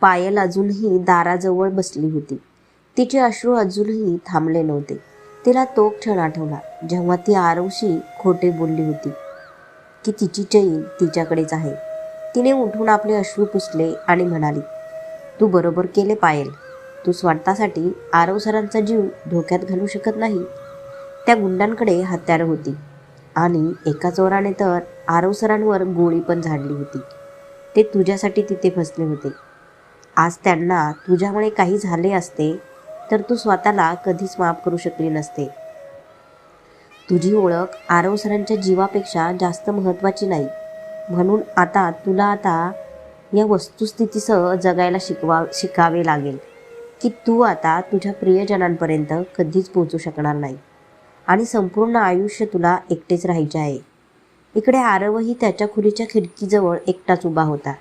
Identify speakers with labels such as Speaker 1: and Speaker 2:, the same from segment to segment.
Speaker 1: पायल अजूनही दाराजवळ बसली होती. तिचे अश्रू अजूनही थांबले नव्हते. तिला तो क्षण आठवला जेव्हा ती आरवशी खोटे बोलली होती की तिची चैन तिच्याकडेच आहे. तिने उठून आपले अश्रू पुसले आणि म्हणाली तू बरोबर केले पायल. तू स्वार्थासाठी आरव सरांचा जीव धोक्यात घालू शकत नाही. त्या गुंडांकडे हत्यारं होती आणि एका चोराने तर आरव सरांवर गोळी पण झाडली होती. ते तुझ्यासाठी तिथे फसले होते. आज त्यांना तुझ्यामुळे काही झाले असते तर तू स्वतःला कधीच माफ करू शकली नसते. तुझी ओळख आरव सरांच्या जीवापेक्षा जास्त महत्त्वाची नाही. म्हणून आता तुला आता या वस्तुस्थितीसह जगायला शिकवा शिकावे लागेल की तू आता तुझ्या प्रियजनांपर्यंत कधीच पोहोचू शकणार नाही. आणि संपूर्ण आयुष्य तुला एकटेच राहायचे आहे. इकडे आरवही त्याच्या खुलीच्या खिडकीजवळ एकटाच उभा होता.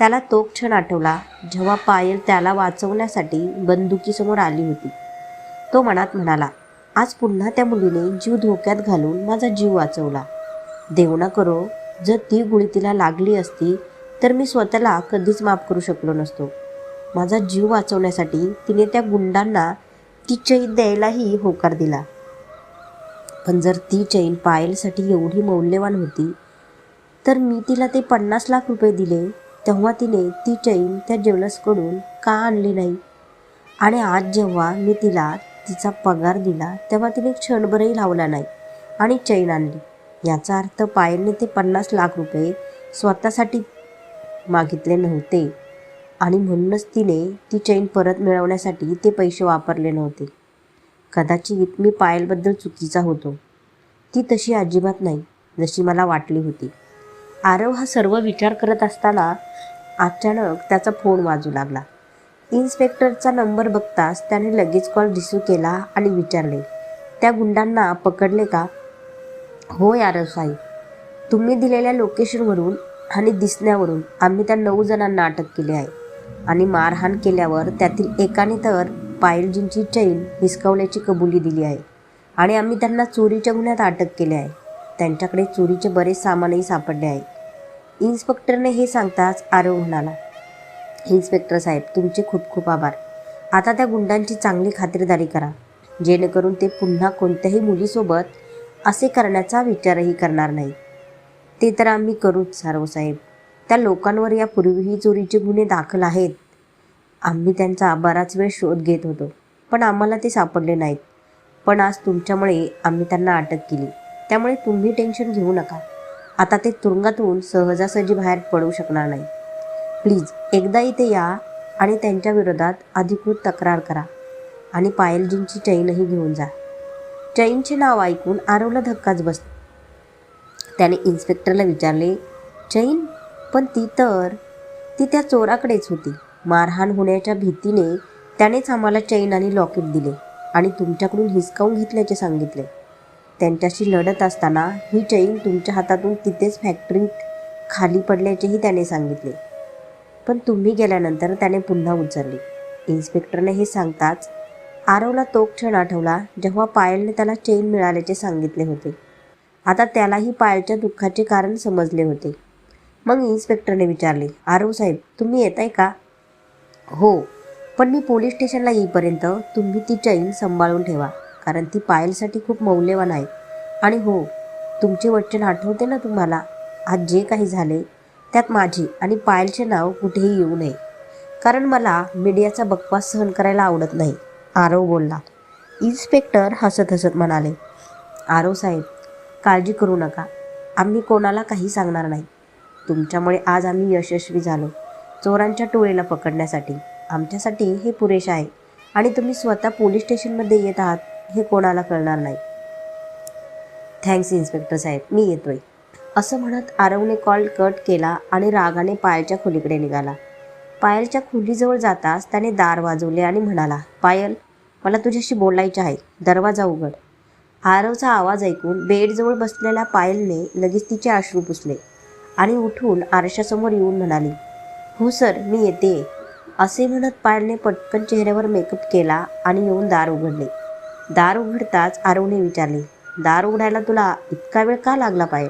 Speaker 1: त्याला तो क्षण आठवला जेव्हा पायल त्याला वाचवण्यासाठी बंदुकीसमोर आली होती. तो मनात म्हणाला आज पुन्हा त्या मुलीने जीव धोक्यात घालून माझा जीव वाचवला. देव ना करो जर ती गुळी तिला लागली असती तर मी स्वतःला कधीच माफ करू शकलो नसतो. माझा जीव वाचवण्यासाठी तिने त्या गुंडांना ती चैन द्यायलाही होकार दिला. पण जर ती चैन पायलसाठी एवढी मौल्यवान होती तर मी तिला ते पन्नास लाख रुपये दिले तेव्हा तिने ती चैन त्या ज्वेलर्सकडून का आणली नाही? आणि आज जेव्हा मी तिला तिचा पगार दिला तेव्हा तिने क्षणभरही लावला नाही आणि चैन आणली. याचा अर्थ पायलने ते पन्नास लाख रुपये स्वतःसाठी मागितले नव्हते आणि म्हणूनच तिने ती चैन परत मिळवण्यासाठी ते पैसे वापरले नव्हते. कदाचित मी पायलबद्दल चुकीचा होतो. ती तशी अजिबात नाही जशी मला वाटली होती. आरव हा सर्व विचार करत असताना अचानक त्याचा फोन वाजू लागला. इन्स्पेक्टरचा नंबर बघताच त्याने लगेच कॉल रिसीव्ह केला आणि विचारले त्या गुंडांना पकडले का? होय आरव साहेब. तुम्ही दिलेल्या लोकेशनवरून आणि दिसण्यावरून आम्ही त्या नऊ जणांना अटक केली आहे आणि मारहाण केल्यावर त्यातील एकाने तर पायलजींची चैन हिसकावल्याची कबुली दिली आहे आणि आम्ही त्यांना चोरीच्या गुन्ह्यात अटक केले आहे. त्यांच्याकडे चोरीचे बरेच सामानही सापडले आहे. इन्स्पेक्टरने हे सांगताच आरव म्हणाला इन्स्पेक्टर साहेब तुमचे खूप खूप आभार. आता त्या गुंडांची चांगली खात्रीदारी करा. जेणेकरून ते पुन्हा कोणत्याही मुलीसोबत असे करण्याचा विचारही करणार नाही ते तर आम्ही करूच साहेब. त्या लोकांवर यापूर्वीही चोरीचे गुन्हे दाखल आहेत. आम्ही त्यांचा बराच वेळ शोध घेत होतो पण आम्हाला ते सापडले नाहीत. पण आज तुमच्यामुळे आम्ही त्यांना अटक केली. त्यामुळे तुम्ही टेन्शन घेऊ नका. आता ते तुरुंगातून सहजासहजी बाहेर पडू शकणार नाही. प्लीज एकदा इथे या आणि त्यांच्या विरोधात अधिकृत तक्रार करा आणि पायलजींची चैनही घेऊन जा. चैनचे नाव ऐकून आरवला धक्काच बस त्याने इन्स्पेक्टरला विचारले चैन पण ती तर ती त्या चोराकडेच होती. मारहाण होण्याच्या भीतीने त्यानेच आम्हाला चैन आणि लॉकेट दिले आणि तुमच्याकडून हिसकावून घेतल्याचे सांगितले. त्यांच्याशी लढत असताना ही चैन तुमच्या हातातून तिथेच फॅक्टरीत खाली पडल्याचेही त्याने सांगितले. पण तुम्ही गेल्यानंतर त्याने पुन्हा उचलली. इन्स्पेक्टरने हे सांगताच आरवला तो क्षण आठवला जेव्हा पायलने त्याला चेन मिळाल्याचे सांगितले होते. आता त्यालाही पायलच्या दुःखाचे कारण समजले होते. मग इन्स्पेक्टरने विचारले आरव साहेब तुम्ही येत आहे का? हो पण मी पोलीस स्टेशनला येईपर्यंत तुम्ही ती चैन सांभाळून ठेवा. कारण ती पायलसाठी खूप मौल्यवान आहे. आणि हो तुमचे वचन आठवते ना तुम्हाला? आज जे काही झाले त्यात माझी आणि पायलचे नाव कुठेही येऊ नये. कारण मला मीडियाचा बकवास सहन करायला आवडत नाही. आरव बोलला. इन्स्पेक्टर हसत हसत म्हणाले आरव साहेब काळजी करू नका. आम्ही कोणाला काही सांगणार नाही. तुमच्यामुळे आज आम्ही यशस्वी झालो चोरांच्या टोळीला पकडण्यासाठी. आमच्यासाठी हे पुरेशा आहे. आणि तुम्ही स्वतः पोलीस स्टेशनमध्ये येत आहात. हे कोणाला कळणार नाही. थँक्स इन्स्पेक्टर साहेब. मी येतोय. असं म्हणत आरवने कॉल कट केला आणि रागाने पायलच्या खोलीकडे निघाला. पायलच्या खोलीजवळ जाताच त्याने दार वाजवले आणि म्हणाला पायल मला तुझ्याशी बोलायचे आहे. दरवाजा उघड. आरवचा आवाज ऐकून बेडजवळ बसलेल्या पायलने लगेच तिचे अश्रू पुसले आणि उठून आरशासमोर येऊन म्हणाली हो सर मी येते. असे म्हणत पायलने पटकन चेहऱ्यावर मेकअप केला आणि येऊन दार उघडले. दार उघडताच आरवने विचारले दार उघडायला तुला इतका वेळ का लागला पायल?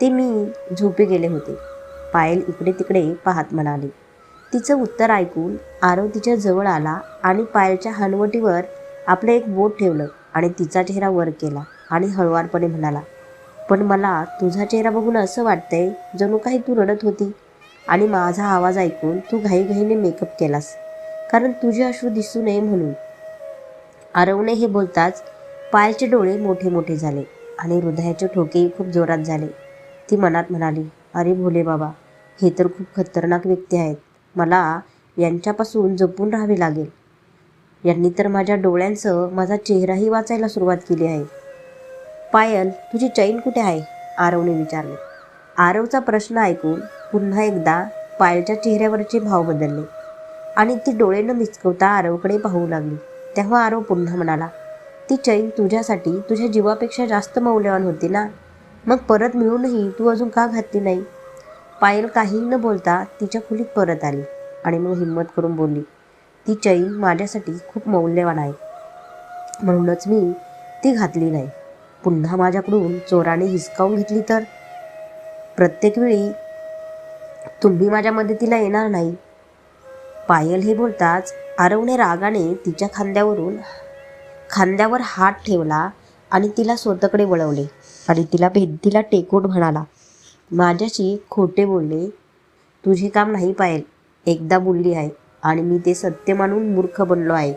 Speaker 1: ते मी झोपी गेले होते. पायल इकडे तिकडे पाहत म्हणाली. तिचं उत्तर ऐकून आरव तिच्या जवळ आला आणि पायलच्या हनवटीवर आपलं एक बोट ठेवलं आणि तिचा चेहरा वर केला आणि हळुवारपणे म्हणाला पण मला तुझा चेहरा बघून असं वाटतंय जणू काही तू रडत होती आणि माझा आवाज ऐकून तू घाईघाईने मेकअप केलास. कारण तुझे अश्रू दिसू नये म्हणून आरवणे हे बोलताच पायलचे डोळे मोठे मोठे झाले आणि हृदयाचे ठोकेही खूप जोरात झाले. ती मनात म्हणाली अरे भोले बाबा हे तर खूप खतरनाक व्यक्ती आहेत. मला यांच्यापासून जपून राहावे लागेल. यांनी तर माझ्या डोळ्यांसह माझा चेहराही वाचायला सुरुवात केली आहे. पायल तुझी चैन कुठे आहे? आरवने विचारले. आरवचा प्रश्न ऐकून पुन्हा एकदा पायलच्या चेहऱ्यावरचे भाव बदलले आणि ती डोळे न मिचकवता आरवकडे पाहू लागली. तेव्हा आरव पुन्हा म्हणाला ती चैन तुझ्यासाठी तुझ्या जीवापेक्षा जास्त मौल्यवान होती ना? मग परत मिळूनही तू अजून का घातली नाही? पायल काही न बोलता तिच्या खोलीत परत आली आणि मग हिंमत करून बोलली ती चैन माझ्यासाठी खूप मौल्यवान आहे. म्हणूनच मी ती घातली नाही. पुन्हा माझ्याकडून चोराने हिसकावून घेतली तर? प्रत्येक वेळी तुम्ही माझ्या मदतीला येणार नाही. पायल हे बोलताच आरवने रागाने तिच्या खांद्यावरून खांद्यावर हात ठेवला आणि तिला स्वतःकडे वळवले आणि तिला भेदीला टेकून म्हणाला माझ्याशी खोटे बोलले तुझे काम नाही पायल. एकदा बोलली आहे आणि मी ते सत्य मानून मूर्ख बनलो आहे.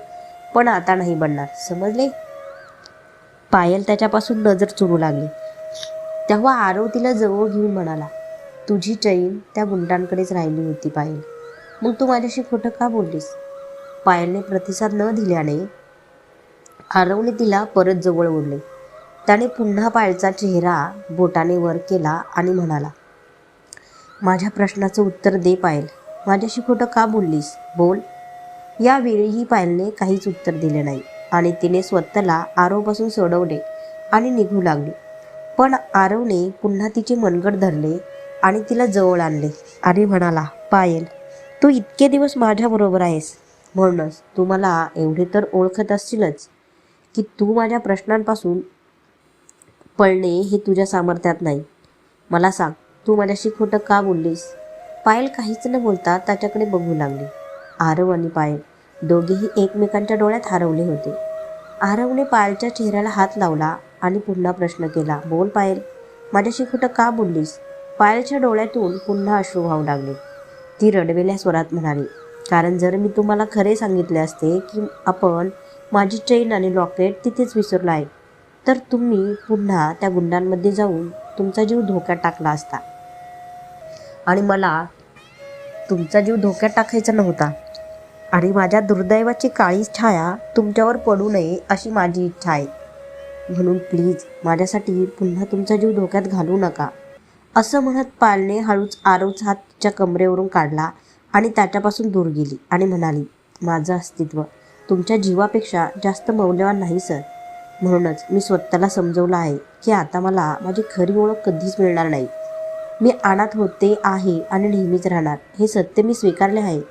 Speaker 1: पण आता नाही बनणार. समजले? पायल त्याच्यापासून नजर चुरू लागली. तेव्हा आरव तिला जवळ घेऊन म्हणाला तुझी चैन त्या गुंडांकडेच राहिली होती पायल. मग तू माझ्याशी खोटं का बोललीस? पायलने प्रतिसाद न दिल्याने आरवने तिला परत जवळ ओढले. त्याने पुन्हा पायलचा चेहरा बोटाने वर केला आणि म्हणाला माझ्या प्रश्नाचं उत्तर दे पायल. माझ्याशी खोटं का बोललीस? बोल. यावेळीही पायलने काहीच उत्तर दिले नाही आणि तिने स्वतःला आरवपासून सोडवले आणि निघू लागली. पण आरवने पुन्हा तिचे मनगट धरले आणि तिला जवळ आणले आणि म्हणाला पायल तू इतके दिवस माझ्याबरोबर आहेस. म्हणूनच तू मला एवढे तर ओळखत असशीलच की तू माझ्या प्रश्नांपासून पळणे हे तुझ्या सामर्थ्यात नाही. मला सांग तू माझ्याशी खोटं का बोललीस? पायल काहीच न बोलता त्याच्याकडे बघू लागली. आरव आणि पायल दोघेही एकमेकांच्या डोळ्यात हरवले होते. आरवने पायलच्या चेहऱ्याला हात लावला आणि पुन्हा प्रश्न केला बोल पायल माझ्याशी खोटं का बोललीस पायलच्या डोळ्यातून पुन्हा अश्रू वाहू लागले. ती रडवेल्या स्वरात म्हणाली कारण जर मी तुम्हाला खरे सांगितले असते की आपण माझी चैन आणि लॉकेट तिथेच विसरलो आहे तर तुम्ही पुन्हा त्या गुंडांमध्ये जाऊन तुमचा जीव धोक्यात टाकला असता. आणि मला तुमचा जीव धोक्यात टाकायचा नव्हता. आणि माझ्या दुर्दैवाची काळी छाया तुमच्यावर पडू नये अशी माझी इच्छा आहे. म्हणून प्लीज माझ्यासाठी पुन्हा तुमचा जीव धोक्यात घालू नका. असं म्हणत पालने हळूच आरोच हात तिच्या कमरेवरून काढला आणि त्याच्यापासून दूर गेली आणि म्हणाली माझं अस्तित्व तुमच्या जीवापेक्षा जास्त मौल्यवान नाही सर. म्हणूनच मी स्वतःला समजवलं आहे की आता मला माझी खरी ओळख कधीच मिळणार नाही. मी अनाथ होते आहे आणि नेहमीच राहणार. हे सत्य मी स्वीकारले आहे.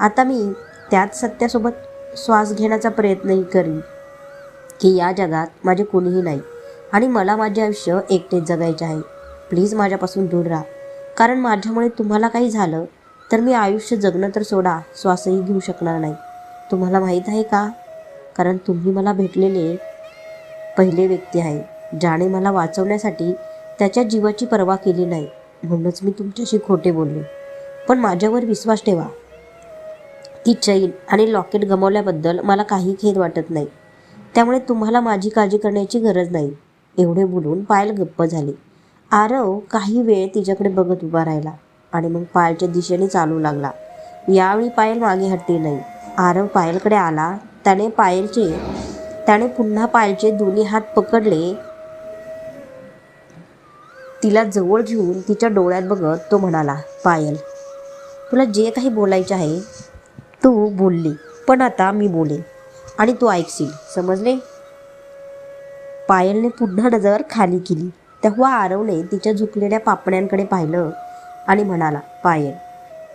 Speaker 1: आता मी त्याच सत्यासोबत श्वास घेण्याचा प्रयत्नही करीन की या जगात माझे कोणीही नाही आणि मला माझे आयुष्य एकटेच जगायचे आहे. प्लीज माझ्यापासून दूर राहा. कारण माझ्यामुळे तुम्हाला काही झालं तर मी आयुष्य जगणं तर सोडा श्वासही घेऊ शकणार नाही. तुम्हाला माहीत आहे का? कारण तुम्ही मला भेटलेले पहिले व्यक्ती आहे ज्याने मला वाचवण्यासाठी त्याच्या जीवाची पर्वा केली नाही म्हणूनच मी तुमच्याशी खोटे बोलले. पण माझ्यावर विश्वास ठेवा. ती चैन आणि लॉकेट गमावल्याबद्दल मला काही खेद वाटत नाही. त्यामुळे तुम्हाला माझी काळजी करण्याची गरज नाही. एवढे बोलून पायल गप्प झाली. आरव काही वेळ तिच्याकडे बघत उभा राहिला. आणि मग पायलच्या दिशेने चालू लागला. यावेळी पायल मागे हटली नाही. आरव पायलकडे आला. त्याने पायलचे त्याने पुन्हा पायलचे दोन्ही हात पकडले. तिला जवळ घेऊन तिच्या डोळ्यात बघत तो म्हणाला पायल तुला जे काही बोलायचे आहे तू बोलली. पण आता मी बोलेन आणि तू ऐकशील. समजले? पायलने पुन्हा नजर खाली केली. तेव्हा आरवने तिच्या झुकलेल्या पापण्यांकडे पाहिलं. आणि म्हणाला पायल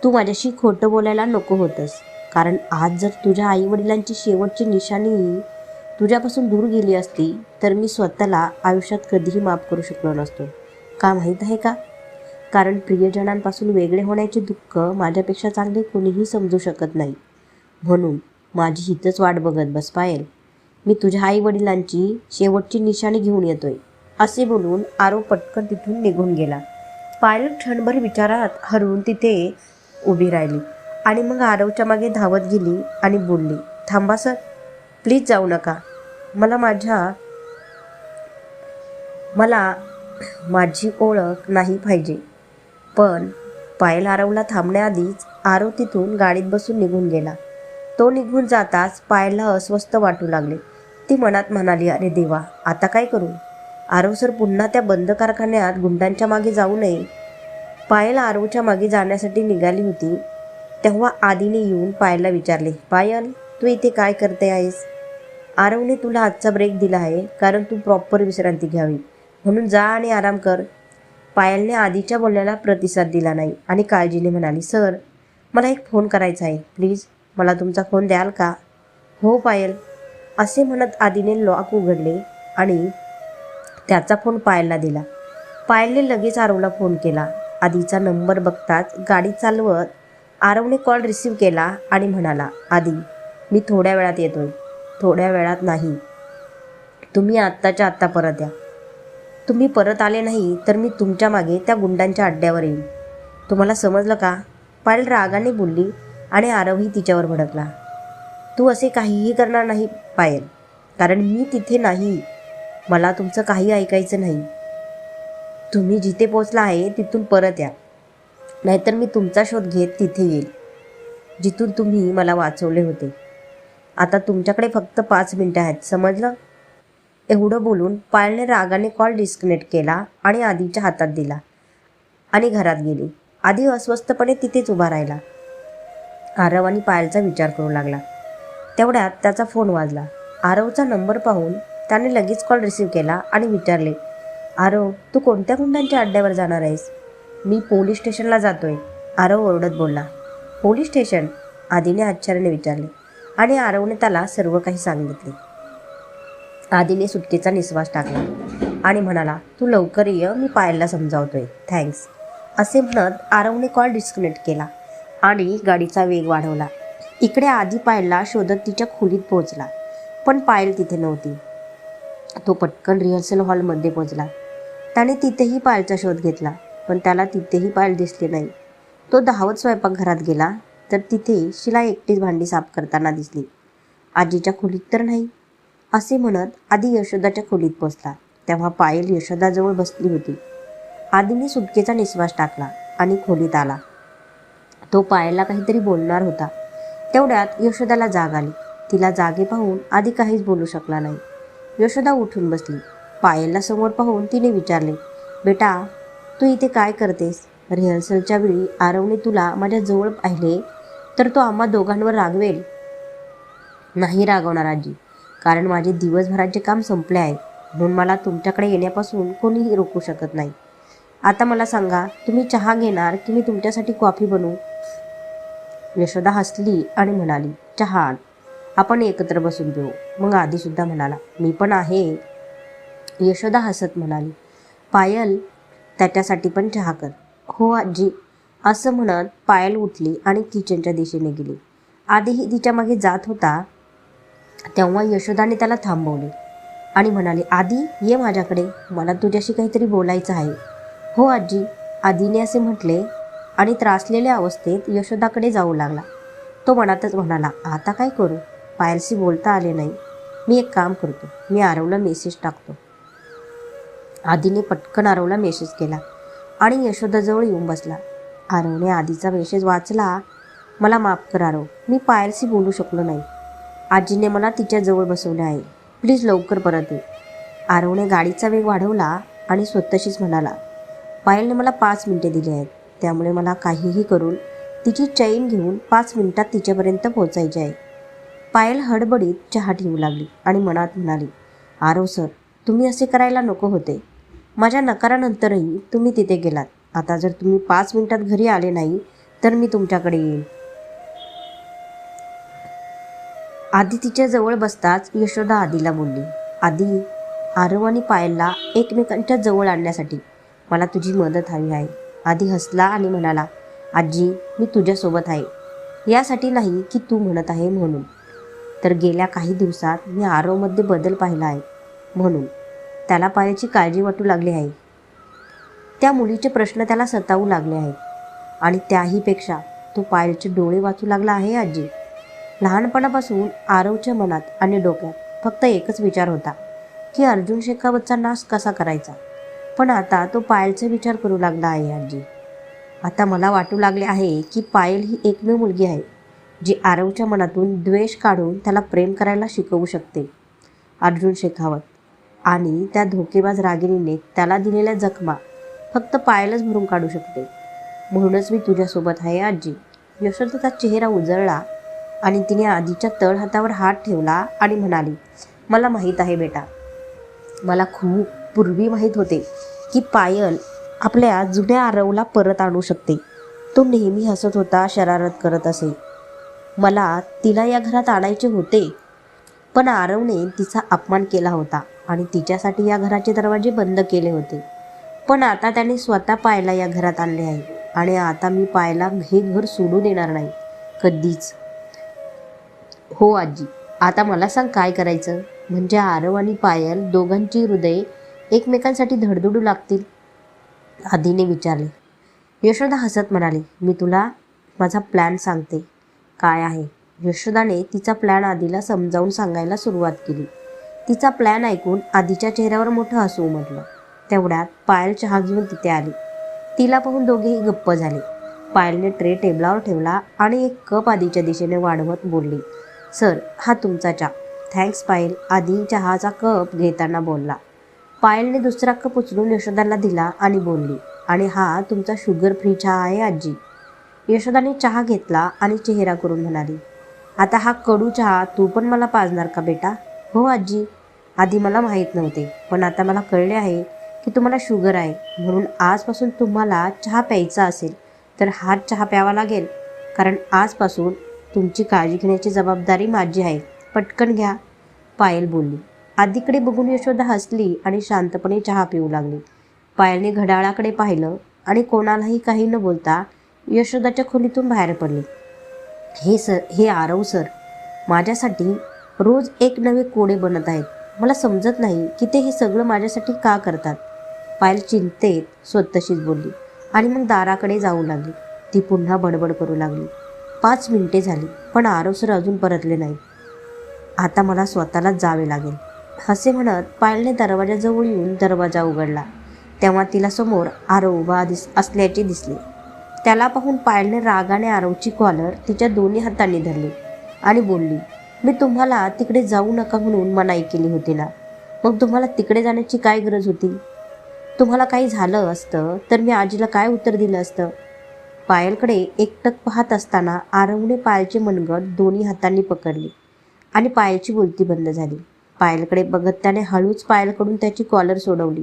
Speaker 1: तू माझ्याशी खोटं बोलायला नको होतंस. कारण आज जर तुझ्या आईवडिलांची शेवटची निशाणी तुझ्यापासून दूर गेली असती तर मी स्वतःला आयुष्यात कधीही माफ करू शकलो नसतो. का माहीत आहे का? कारण प्रियजनांपासून वेगळे होण्याचे दुःख माझ्यापेक्षा चांगले कोणीही समजू शकत नाही. म्हणून माझी हितच वाट बघत बस पायल. मी तुझ्या आईवडिलांची शेवटची निशाणी घेऊन येतोय. असे बोलून आरो पटकन तिथून निघून गेला. पायल क्षणभर विचारात हरवून तिथे उभी राहिली. आणि मग आरवच्या मागे धावत गेली आणि बोलली थांबा सर प्लीज जाऊ नका. मला माझ्या मला माझी ओळख नाही पाहिजे. पण पायल आरवला थांबण्याआधीच आरव तिथून गाडीत बसून निघून गेला. तो निघून जाताच पायलला अस्वस्थ वाटू लागले. ती मनात म्हणाली अरे देवा आता काय करू? आरव सर पुन्हा त्या बंद कारखान्यात गुंडांच्या मागे जाऊ नये. पायल आरवच्या मागे जाण्यासाठी निघाली होती. तेव्हा आदीने येऊन पायलला विचारले पायल तू इथे काय करते आहेस? आरवने तुला आजचा ब्रेक दिला आहे कारण तू प्रॉपर विश्रांती घ्यावी. म्हणून जा आणि आराम कर. पायलने आधीच्या बोलण्याला प्रतिसाद दिला नाही आणि काळजीने म्हणाली सर मला एक फोन करायचा आहे. प्लीज मला तुमचा फोन द्याल का? हो पायल असे म्हणत आदीने लॉक उघडले आणि त्याचा फोन पायलला दिला. पायलने लगेच आरवला फोन केला. आधीचा नंबर बघताच गाडी चालवत आरवने कॉल रिसीव केला आणि म्हणाला आधी मी थोड्या वेळात येतोय. थोड्या वेळात नाही. तुम्ही आत्ताच्या आत्ता परत या. तुम्ही परत आले नाही तर मी तुमच्या मागे त्या गुंडांच्या अड्ड्यावर येईन. तुम्हाला समजलं का? पायल रागाने बोलली आणि आरवही तिच्यावर भडकला. तू असे काहीही करणार नाही पायल. कारण मी तिथे नाही. मला तुमचं काही ऐकायचं नाही. तुम्ही जिथे पोचला आहे तिथून परत या. नाहीतर मी तुमचा शोध घेत तिथे येईल जिथून तुम्ही मला वाचवले होते. आता तुमच्याकडे फक्त पाच मिनटं आहेत समजलं? एवढं बोलून पायलने रागाने कॉल डिस्कनेक्ट केला आणि आधीच्या हातात दिला आणि घरात गेली. आधी अस्वस्थपणे तिथेच उभा राहिला. आरव आणि पायलचा विचार करू लागला. तेवढ्यात त्याचा फोन वाजला. आरवचा नंबर पाहून त्याने लगेच कॉल रिसीव केला आणि विचारले आरव तू कोणत्या गुंडांच्या अड्ड्यावर जाणार आहेस? मी पोलीस स्टेशनला जातोय आरव ओरडत बोलला. Police station? आधीने आश्चर्याने विचारले आणि आरवने त्याला सर्व काही सांगितले. आधीने सुटकेचा निश्वास टाकला आणि म्हणाला तू लवकर ये मी पायलला समजावतोय. थँक्स. असे म्हणत आरवने कॉल डिस्कनेक्ट केला आणि गाडीचा वेग वाढवला. इकडे आधी पायलला शोधत तिच्या खोलीत पोहोचला पण पायल तिथे नव्हती. तो पटकन रिहर्सल हॉलमध्ये पोहोचला. त्याने तिथेही पायलचा शोध घेतला पण त्याला तिथेही पायल दिसली नाही. तो धावत स्वयंपाकघरात गेला तर तिथे शिला एकटीच भांडी साफ करताना दिसली. आजीच्या खोलीत तर नाही. असे म्हणत आधी यशोदाच्या खोलीत पोचला तेव्हा पायल यशोदाजवळ बसली होती. आधीने सुटकेचा निश्वास टाकला आणि खोलीत आला. तो पायलला काहीतरी बोलणार होता. तेवढ्यात यशोदाला जाग आली. तिला जागे पाहून आधी काहीच बोलू शकला नाही. यशोदा उठून बसली. पायलला समोर पाहून तिने विचारले बेटा तू इथे काय करतेस? रिहर्सलच्या वेळी आरवने तुला माझ्या जवळ पाहिले तर तो आम्हा दोघांवर रागवेल. नाही रागवणार आजी कारण माझे दिवसभराचे काम संपले आहे म्हणून मला तुमच्याकडे येण्यापासून कोणीही रोखू शकत नाही. आता मला सांगा तुम्ही चहा घेणार की मी तुमच्यासाठी कॉफी बनवू? यशोदा हसली आणि म्हणाली चहा आण आपण एकत्र बसून पिऊ. मग आधीसुद्धा म्हणाला मी पण आहे. यशोदा हसत म्हणाली पायल त्याच्यासाठी पण चहा कर. हो आजी. असं म्हणत पायल उठली आणि किचनच्या दिशेने गेली. आधीही तिच्यामागे जात होता तेव्हा यशोदाने त्याला थांबवले आणि म्हणाले आधी ये माझ्याकडे. मला तुझ्याशी काहीतरी बोलायचं आहे. हो आजी. आधीने असे म्हटले आणि त्रासलेल्या अवस्थेत यशोदाकडे जाऊ लागला. तो मनातच म्हणाला आता काय करू? पायलशी बोलता आले नाही. मी एक काम करतो. मी आरवला मेसेज टाकतो. आधीने पटकन आरवला मेसेज केला आणि यशोदाजवळ येऊन बसला. आरवने आधीचा मेसेज वाचला मला माफ कर आरव. मी पायलशी बोलू शकलो नाही. आजीने मला तिच्याजवळ बसवले आहे. प्लीज लवकर परत ये. आरवने गाडीचा वेग वाढवला आणि स्वतःशीच म्हणाला पायलने मला पाच मिनिटे दिली आहेत. त्यामुळे मला काहीही करून तिची चैन घेऊन पाच मिनिटात तिच्यापर्यंत पोहोचायची आहे. पायल हडबडीत चहा ठेवू लागली आणि मनात म्हणाली आरव सर तुम्ही असे करायला नको होते. माझ्या नकारानंतरही तुम्ही तिथे गेलात. आता जर तुम्ही पाच मिनिटात घरी आले नाही तर मी तुमच्याकडे येईन. आधी तिच्या जवळ बसताच यशोदा आधीला बोलली आधी आरव आणि पायलला एकमेकांच्या जवळ आणण्यासाठी मला तुझी मदत हवी आहे. आधी हसला आणि म्हणाला आजी मी तुझ्यासोबत आहे. यासाठी नाही की तू म्हणत आहे म्हणून. तर गेल्या काही दिवसात मी आरोमध्ये बदल पाहिला आहे म्हणून. त्याला पायाची काळजी वाटू लागली आहे. त्या मुलीचे प्रश्न त्याला सतावू लागले आहेत. आणि त्याहीपेक्षा तो पायलचे डोळे वाचू लागला आहे आजी. लहानपणापासून आरवच्या मनात आणि डोक्यात फक्त एकच विचार होता की अर्जुन शेखावतचा नाश कसा करायचा? पण आता तो पायलचा विचार करू लागला आहे आजी. आता मला वाटू लागले आहे की पायल ही एकमेव मुलगी आहे. जी आरवच्या मनातून द्वेष काढून त्याला प्रेम करायला शिकवू शकते. अर्जुन शेखावत. आणि त्या धोकेबाज रागिणीने त्याला दिलेल्या जखमा फक्त पायलच भरून काढू शकते. म्हणूनच मी तुझ्यासोबत आहे आजी. यशोदाचा चेहरा उजळला आणि तिने आधीच्या तळहातावर हात ठेवला आणि म्हणाली मला माहीत आहे बेटा. मला खूप पूर्वी माहीत होते की पायल आपल्या जुन्या आरवला परत आणू शकते. तो नेहमी हसत होता शरारत करत असे. मला तिला या घरात आणायचे होते. पण आरवने तिचा अपमान केला होता आणि तिच्यासाठी या घराचे दरवाजे बंद केले होते. पण आता त्याने स्वतः पायला या घरात आणले आहे आणि आता मी पायला हे घर सोडू देणार नाही. कधीच. हो आजी. आता मला सांग काय करायचं? म्हणजे आरव आणि पायल दोघांची हृदय एकमेकांसाठी धडधडू लागतील? आधीने विचारले. यशोदा हसत म्हणाली मी तुला माझा प्लॅन सांगते. काय आहे? यशोदाने तिचा प्लॅन आधीला समजावून सांगायला सुरुवात केली. तिचा प्लॅन ऐकून आधीच्या चेहऱ्यावर मोठं हसू उमटलं. तेवढ्यात पायल चहा घेऊन तिथे आली. तिला पाहून दोघेही गप्प झाले. पायलने ट्रे टेबलावर ठेवला आणि एक कप आधीच्या दिशेने वाढवत बोलली सर हा तुमचा चहा. थँक्स पायल. आधी चहाचा कप घेताना बोलला. पायलने दुसरा कप उचलून यशोदाला दिला आणि बोलली आणि हा तुमचा शुगर फ्री चहा आहे आजी. यशोदाने चहा घेतला आणि चेहरा करून म्हणाली आता हा कडू चहा तू पण मला पाजणार का बेटा? हो आजी. आधी मला माहीत नव्हते पण आता मला कळले आहे की तुम्हाला शुगर आहे. म्हणून आजपासून तुम्हाला चहा प्यायचा असेल तर हा चहा प्यावा लागेल. कारण आजपासून तुमची काळजी घेण्याची जबाबदारी माझी आहे. पटकन घ्या. पायल बोलली. आधीकडे बघून यशोदा हसली आणि शांतपणे चहा पिऊ लागली. पायलने घड्याळाकडे पाहिलं आणि कोणालाही काही न बोलता यशोदाच्या खोलीतून बाहेर पडली. हे सर हे आरव सर माझ्यासाठी रोज एक नवे कोडे बनत आहेत. मला समजत नाही की ते हे सगळं माझ्यासाठी का करतात. पायल चिंतेत स्वतःशीच बोलली आणि मग दाराकडे जाऊ लागली. ती पुन्हा बडबड करू लागली. पाच मिनिटे झाली पण आरव सर अजून परतले नाही आता मला स्वतःलाच जावे लागेल असे म्हणत पायलने दरवाजाजवळ येऊन दरवाजा उघडला. तेव्हा तिला समोर आरव उभा दिस असल्याचे दिसले. त्याला पाहून पायलने रागाने आरवची कॉलर तिच्या दोन्ही हातांनी धरली आणि बोलली मी तुम्हाला तिकडे जाऊ नका म्हणून मनाई केली होती ना. मग तुम्हाला तिकडे जाण्याची काय गरज होती? तुम्हाला काही झालं असतं तर मी आजीला काय उत्तर दिलं असतं? पायलकडे एकटक पाहत असताना आरवने पायलचे मनगट दोन्ही हातांनी पकडली आणि पायलची बोलती बंद झाली. पायलकडे बघत त्याने हळूच पायलकडून त्याची कॉलर सोडवली.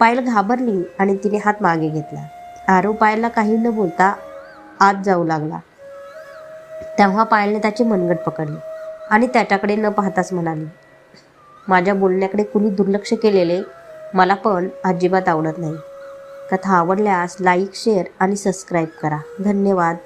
Speaker 1: पायल घाबरली आणि तिने हात मागे घेतला. आरो पायलला काही न बोलता आत जाऊ लागला. तेव्हा पायलने त्याची मनगट पकडली आणि त्याच्याकडे न पाहताच म्हणाली माझ्या बोलण्याकडे कुणी दुर्लक्ष केलेले मला पण अजिबात आवडत नाही. कथा आवडल्यास लाईक शेअर आणि सबस्क्राईब करा. धन्यवाद.